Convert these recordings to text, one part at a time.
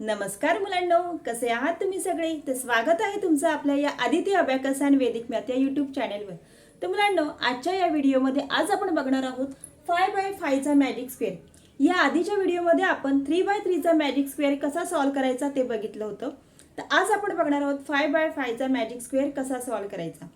नमस्कार मुलांनो कसे आहात तुम्ही सगळे? तर स्वागत आहे तुमचं आपल्या या आदित्य अभ्याकस आणि वेदिक मॅथ या युट्यूब चॅनेलवर तर मुलांनो आजच्या या व्हिडिओमध्ये आज आपण बघणार आहोत फाय बाय फायचा मॅजिक स्क्वेअर या आधीच्या व्हिडिओमध्ये आपण थ्री बाय थ्रीचा मॅजिक स्क्वेअर कसा सॉल्व्ह करायचा ते बघितलं होतं. तर आज आपण बघणार आहोत फाय बाय फायचा मॅजिक स्क्वेअर कसा सॉल्व्ह करायचा.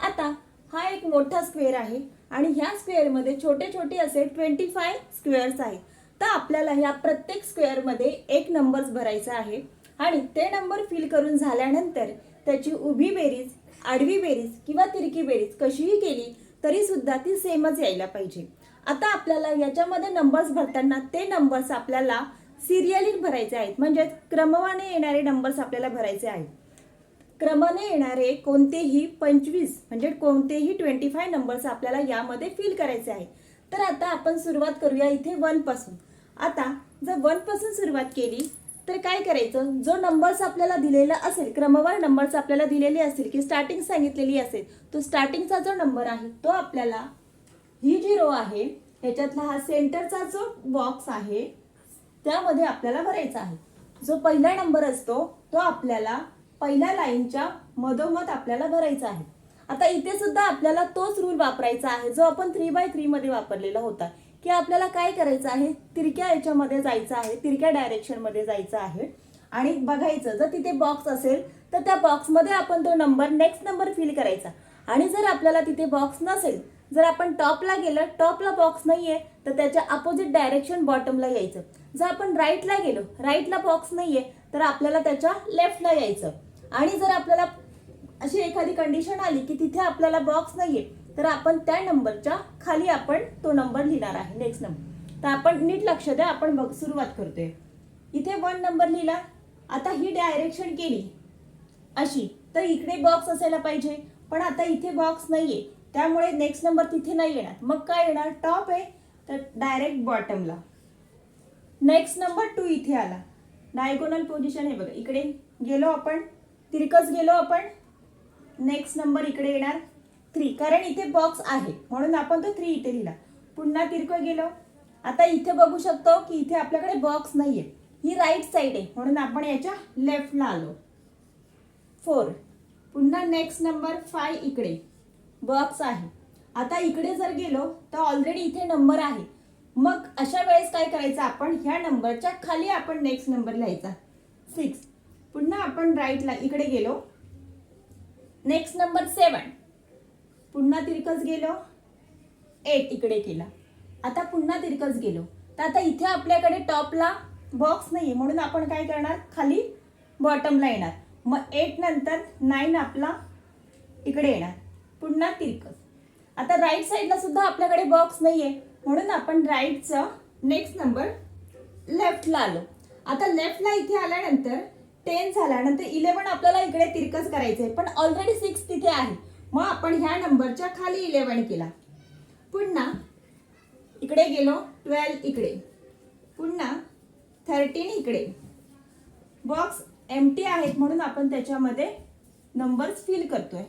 आता हा एक मोठा स्क्वेअर आहे आणि ह्या स्क्वेअरमध्ये छोटे छोटे असे ट्वेंटी फाय स्क्वेअर्स आहेत. तर आपल्याला ह्या प्रत्येक स्क्वेअरमध्ये एक नंबर्स भरायचा आहे. आणि ते नंबर फिल करून झाल्यानंतर त्याची उभी बेरीज आडवी बेरीज किंवा तिरकी बेरीज कशीही केली तरी सुद्धा ती सेमच यायला पाहिजे. आता आपल्याला याच्यामध्ये नंबर्स भरताना ते नंबर्स आपल्याला सिरियली भरायचे आहेत. म्हणजेच क्रमवाने येणारे नंबर्स आपल्याला भरायचे आहेत. क्रमाने येणारे कोणतेही पंचवीस म्हणजे कोणतेही ट्वेंटी फाय नंबर्स आपल्याला यामध्ये फिल करायचे आहे तर आता आपण सुरुवात करूया इथे वनपासून आता जर वनपासून सुरुवात केली तर काय करायचं? जो नंबर्स आपल्याला दिलेला असेल क्रमवार नंबर्स आपल्याला दिलेले असतील की स्टार्टिंग सांगितलेली असेल तो स्टार्टिंगचा जो नंबर आहे तो आपल्याला ही जी रो आहे ह्याच्यातला हा सेंटरचा जो बॉक्स आहे त्यामध्ये आपल्याला भरायचा आहे. जो पहिला नंबर असतो तो आपल्याला पहिल्या लाईनच्या मधोमध आपल्याला भरायचा आहे. आता इथे सुद्धा आपल्याला तोच रूल वापरायचा आहे जो आपण थ्री बाय थ्री मध्ये वापरलेला होता. की आपल्याला काय करायचं आहे? तिरक्या याच्यामध्ये जायचं आहे तिरक्या डायरेक्शनमध्ये जायचं आहे. आणि बघायचं जर तिथे बॉक्स असेल तर त्या बॉक्समध्ये आपण तो नंबर नेक्स्ट नंबर फिल करायचा. आणि जर आपल्याला तिथे बॉक्स नसेल जर आपण टॉपला गेलं टॉपला बॉक्स नाही आहे तर त्याच्या अपोजिट डायरेक्शन बॉटमला यायचं. जर आपण राईटला गेलो राईटला बॉक्स नाही आहे तर आपल्याला त्याच्या लेफ्टला यायचं. आणि जर आपल्याला अशी एखादी कंडिशन आली की तिथे आपल्याला बॉक्स नाही आहे तर आपण त्या नंबरच्या खाली आपण तो नंबर लिहिणार आहे नेक्स्ट नंबर तर आपण नीट लक्ष द्या आपण बघ सुरुवात करतोय. इथे वन नंबर लिहिला. आता ही डायरेक्शन केली. अशी. तर इकडे बॉक्स असायला पाहिजे. पण आता इथे बॉक्स नाहीये. त्यामुळे नेक्स्ट नंबर तिथे नाही येणार. मग काय येणार? टॉप आहे. तर डायरेक्ट बॉटमला नेक्स्ट नंबर टू इथे आला. डायगोनल पोझिशन आहे बघा. इकडे गेलो आपण. तिरकस गेलो आपण. नेक्स्ट नंबर इकडे येणार. थ्री. कारण इथे बॉक्स आहे. म्हणून आपण तो थ्री इथे लिहिला. पुन्हा तिरकं गेलो. आता इथे बघू शकतो की इथे आपल्याकडे बॉक्स नाहीये. ही राईट साईड आहे. म्हणून आपण याच्या लेफ्टला आलो. फोर पुन्हा नेक्स्ट नंबर फाय इकडे. बॉक्स आहे. आता इकडे जर गेलो तर ऑलरेडी इथे नंबर आहे. मग अशा वेळेस काय करायचं आपण? ह्या नंबरच्या खाली आपण नेक्स्ट नंबर लिहायचा. सिक्स पुन्हा आपण राईटला इकडे गेलो. नेक्स्ट नंबर सेवन पुन्हा तिरकस गेलो. एट इकडे केला. आता पुन्हा तिरकस गेलो. तर आता इथे आपल्याकडे टॉपला बॉक्स नाही म्हणून आपण काय करणार? खाली बॉटमला येणार. मग एट नंतर नाईन आपला इकडे येणार. पुन्हा तिरकस. आता राईट साईडला सुद्धा आपल्याकडे बॉक्स नाही आहे म्हणून आपण राईटचं नेक्स्ट नंबर लेफ्टला आलो. आता लेफ्टला इथे आल्यानंतर टेन झाल्यानंतर इलेवन आपल्याला इकडे तिरकस करायचं आहे पण ऑलरेडी सिक्स तिथे आहे. मग आपण ह्या नंबरच्या खाली इलेवन केला. पुन्हा इकडे गेलो ट्वेल्व इकडे. पुन्हा थर्टीन इकडे. बॉक्स एम टी आहेत म्हणून आपण त्याच्यामध्ये नंबर्स फिल करतोय.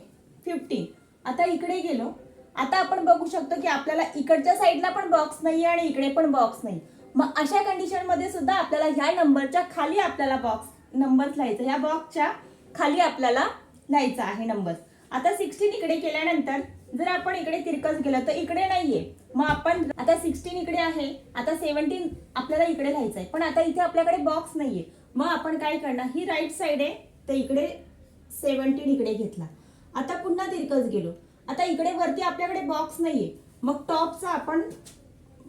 फिफ्टीन. आता इकडे गेलो. आता आपण बघू शकतो की आपल्याला इकडच्या साईडला पण बॉक्स नाही आणि इकडे पण बॉक्स नाही. मग अशा कंडिशनमध्ये सुद्धा आपल्याला ह्या नंबरच्या खाली आपल्याला बॉक्स नंबर्स लिहायचं. ह्या बॉक्सच्या खाली आपल्याला लिहायचं आहे नंबर्स. आता सिक्स्टीन इकडे केल्यानंतर जर आपण इकडे तिरकस गेलं तर इकडे नाहीये. मग आपण आता सिक्स्टीन इकडे आहे आता सेव्हन्टीन आपल्याला इकडे लिहायचं आहे पण आता इथे आपल्याकडे बॉक्स नाहीये. मग आपण काय करणार? ही राईट साईड आहे तर इकडे सेव्हन्टीन इकडे घेतला. आता पुन्हा तिरकस गेलो. आता इकडे वरती आपल्याकडे बॉक्स नाहीये. मग टॉपचा आपण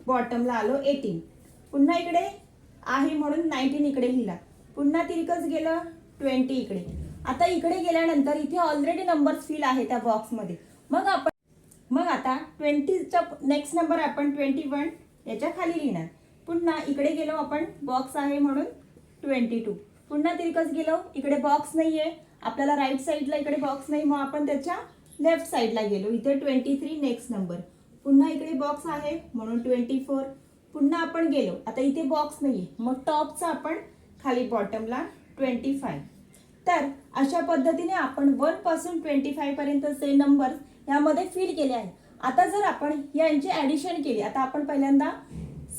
बॉटमला आलो एटीन पुन्हा इकडे आहे म्हणून नाईन्टीन इकडे लिहिला. पुन्हा तिरकस गेलं ट्वेंटी इकडे. आता इकडे गेल्यानंतर इथे ऑलरेडी नंबर फिल आहे त्या बॉक्समध्ये मग आपण मग आता ट्वेंटीचा नेक्स्ट नंबर आपण ट्वेंटी वन याच्या खाली लिहिणार. पुन्हा इकडे गेलो आपण बॉक्स आहे म्हणून ट्वेंटी टू पुन्हा तिरकस गेलो इकडे बॉक्स नाही आहे आपल्याला राईट साईडला इकडे बॉक्स नाही मग आपण त्याच्या लेफ्ट साईडला गेलो. इथे ट्वेंटी थ्री नेक्स्ट नंबर पुन्हा इकडे बॉक्स आहे म्हणून ट्वेंटी फोर पुन्हा आपण गेलो. आता इथे बॉक्स नाही आहे मग टॉपचा आपण खाली बॉटमला ट्वेंटी फाय तर अशा पद्धतीने आपण वनपासून ट्वेंटी फाय पर्यंतचे नंबर यामध्ये फिल केले आहे आता जर आपण यांची ॲडिशन केली आता आपण पहिल्यांदा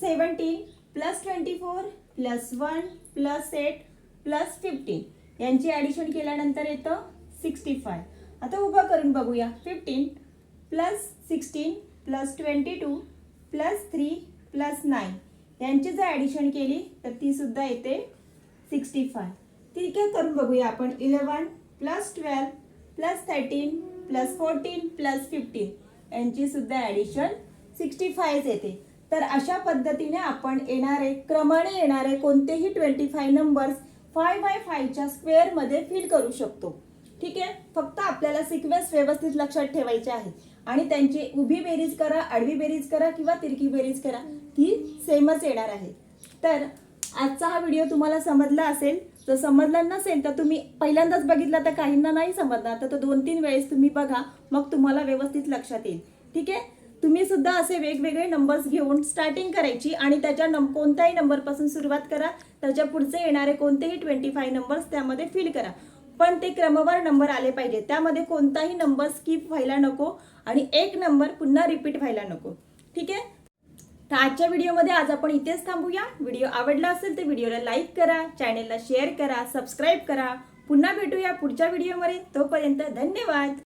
seventeen plus twenty four plus one plus eight plus fifteen यांची ॲडिशन केल्यानंतर येतं सिक्स्टी फाय आता उभं करून बघूया. Fifteen plus sixteen plus twenty two plus three plus nine यांची जर ॲडिशन केली तर तीसुद्धा येते सिक्स्टी फाय ठीक आहे करून बघूया आपण? Eleven plus twelve plus thirteen plus fourteen plus fifteen. यांची सुद्धा ॲडिशन सिक्स्टी फायच येते. तर अशा पद्धतीने आपण येणारे क्रमाने येणारे कोणतेही twenty five numbers five by फायच्या स्क्वेअरमध्ये फिल करू शकतो. ठीक आहे? फक्त आपल्याला सिक्वेन्स व्यवस्थित लक्षात ठेवायचे आहे. आणि त्यांची उभी बेरीज करा आडवी बेरीज करा किंवा तिरकी बेरीज करा ती सेमच येणार आहे. तर आजचा हा व्हिडिओ तुम्हाला समजला असेल. जर समजला नसेल तर तुम्ही पहिल्यांदाच बघितला तर काहींना नाही समजणार. तर तो दोन तीन वेळेस तुम्ही बघा मग तुम्हाला व्यवस्थित लक्षात येईल. ठीक आहे? तुम्ही सुद्धा असे वेगवेगळे नंबर्स घेऊन स्टार्टिंग करायची आणि त्याच्या नम कोणत्याही नंबरपासून सुरुवात करा. त्याच्या पुढचे येणारे कोणतेही ट्वेंटी फाय नंबर्स त्यामध्ये फिल करा. पण ते क्रमवार नंबर आले पाहिजे. त्यामध्ये कोणताही नंबर स्किप व्हायला नको आणि एक नंबर पुन्हा रिपीट व्हायला नको. ठीक आहे? तर आजच्या व्हिडिओमध्ये आज आपण इथेच थांबूया. व्हिडिओ आवडला असेल तर व्हिडिओला लाईक करा चॅनेलला शेअर करा सबस्क्राईब करा. पुन्हा भेटूया पुढच्या व्हिडिओमध्ये. तोपर्यंत धन्यवाद.